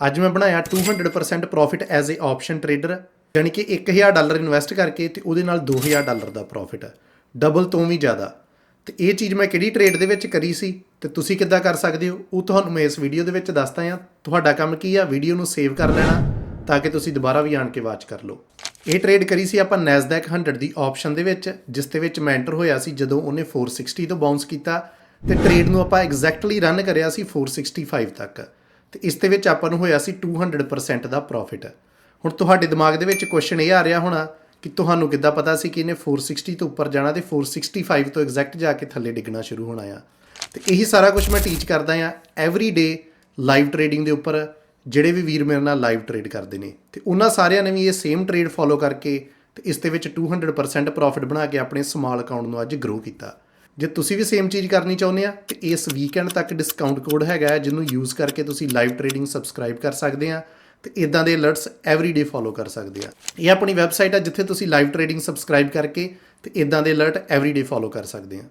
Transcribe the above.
ਅੱਜ ਮੈਂ ਬਣਾਇਆ 200% profit as a option trader ਯਾਨੀ ਕਿ 1000 ਡਾਲਰ ਇਨਵੈਸਟ ਕਰਕੇ ਤੇ ਉਹਦੇ ਨਾਲ 2000 ਡਾਲਰ ਦਾ ਪ੍ਰੋਫਿਟ ਡਬਲ ਤੋਂ ਵੀ ਜ਼ਿਆਦਾ। ਤੇ ਇਹ ਚੀਜ਼ ਮੈਂ ਕਿਹੜੀ ਟ੍ਰੇਡ ਦੇ ਵਿੱਚ ਕਰੀ ਸੀ ਤੇ ਤੁਸੀਂ ਕਿੱਦਾਂ ਕਰ ਸਕਦੇ ਹੋ, ਉਹ ਤੁਹਾਨੂੰ ਮੈਂ ਇਸ ਵੀਡੀਓ ਦੇ ਵਿੱਚ ਦੱਸਦਾ ਹਾਂ। ਤੁਹਾਡਾ ਕੰਮ ਕੀ ਆ ਵੀਡੀਓ ਨੂੰ ਸੇਵ ਕਰ ਲੈਣਾ ਤਾਂ ਕਿ ਤੁਸੀਂ ਦੁਬਾਰਾ ਵੀ ਆਣ ਕੇ ਵਾਚ ਕਰ ਲਓ। ਇਹ ਟ੍ਰੇਡ ਕਰੀ ਸੀ ਆਪਾਂ NASDAQ 100 ਦੀ ਆਪਸ਼ਨ ਦੇ ਵਿੱਚ, ਜਿਸ ਦੇ ਵਿੱਚ ਮੈਂ ਐਂਟਰ ਹੋਇਆ ਸੀ ਜਦੋਂ ਉਹਨੇ 460 ਤੋਂ ਬਾਉਂਸ ਕੀਤਾ ਤੇ ਟ੍ਰੇਡ ਨੂੰ ਆਪਾਂ ਐਗਜ਼ੈਕਟਲੀ ਰਨ ਕਰਿਆ ਸੀ 465 ਤੱਕ। ਤੇ ਇਸ ਦੇ ਵਿੱਚ ਆਪਾਂ ਨੂੰ ਹੋਇਆ ਸੀ 200% ਦਾ ਪ੍ਰੋਫਿਟ ਹੁਣ ਤੁਹਾਡੇ ਦਿਮਾਗ ਦੇ ਵਿੱਚ ਕੁਐਸਚਨ ਇਹ ਆ ਰਿਹਾ ਹੋਣਾ ਕਿ ਤੁਹਾਨੂੰ ਕਿੱਦਾਂ ਪਤਾ ਸੀ ਕਿ ਇਹਨੇ 460 ਤੋਂ ਉੱਪਰ ਜਾਣਾ ਤੇ 465 ਤੋਂ ਐਗਜ਼ੈਕਟ ਜਾ ਕੇ ਥੱਲੇ ਡਿੱਗਣਾ ਸ਼ੁਰੂ ਹੋਣਾ ਆ। ਤੇ ਇਹੀ ਸਾਰਾ ਕੁਝ ਮੈਂ ਟੀਚ ਕਰਦਾ ਆ ਐਵਰੀ ਡੇ ਲਾਈਵ ਟ੍ਰੇਡਿੰਗ ਦੇ ਉੱਪਰ, ਜਿਹੜੇ ਵੀ ਵੀਰ ਮੇਰੇ ਨਾਲ ਲਾਈਵ ਟ੍ਰੇਡ ਕਰਦੇ ਨੇ। ਤੇ ਉਹਨਾਂ ਸਾਰਿਆਂ ਨੇ ਵੀ ਇਹ ਸੇਮ ਟ੍ਰੇਡ ਫੋਲੋ ਕਰਕੇ ਤੇ ਇਸ ਦੇ ਵਿੱਚ 200% ਪ੍ਰੋਫਿਟ ਬਣਾ ਕੇ ਆਪਣੇ ਸਮਾਲ ਅਕਾਊਂਟ ਨੂੰ ਅੱਜ ਗਰੋ ਕੀਤਾ। ਜੇ ਤੁਸੀਂ ਵੀ ਸੇਮ ਚੀਜ਼ ਕਰਨੀ ਚਾਹੁੰਦੇ ਆ, ਤੇ ਇਸ ਵੀਕਐਂਡ ਤੱਕ ਡਿਸਕਾਊਂਟ ਕੋਡ ਹੈਗਾ ਜਿਹਨੂੰ ਯੂਜ਼ ਕਰਕੇ ਤੁਸੀਂ ਲਾਈਵ ਟ੍ਰੇਡਿੰਗ ਸਬਸਕ੍ਰਾਈਬ ਕਰ ਸਕਦੇ ਆ, ਤੇ ਇਦਾਂ ਦੇ ਅਲਰਟਸ ਐਵਰੀ ਡੇ ਫੋਲੋ ਕਰ ਸਕਦੇ ਆ। ਇਹ ਆਪਣੀ ਵੈਬਸਾਈਟ ਆ, ਜਿੱਥੇ ਤੁਸੀਂ ਲਾਈਵ ਟ੍ਰੇਡਿੰਗ ਸਬਸਕ੍ਰਾਈਬ ਕਰਕੇ ਤੇ ਇਦਾਂ ਦੇ ਅਲਰਟ ਐਵਰੀ ਡੇ ਫੋਲੋ ਕਰ ਸਕਦੇ ਆ।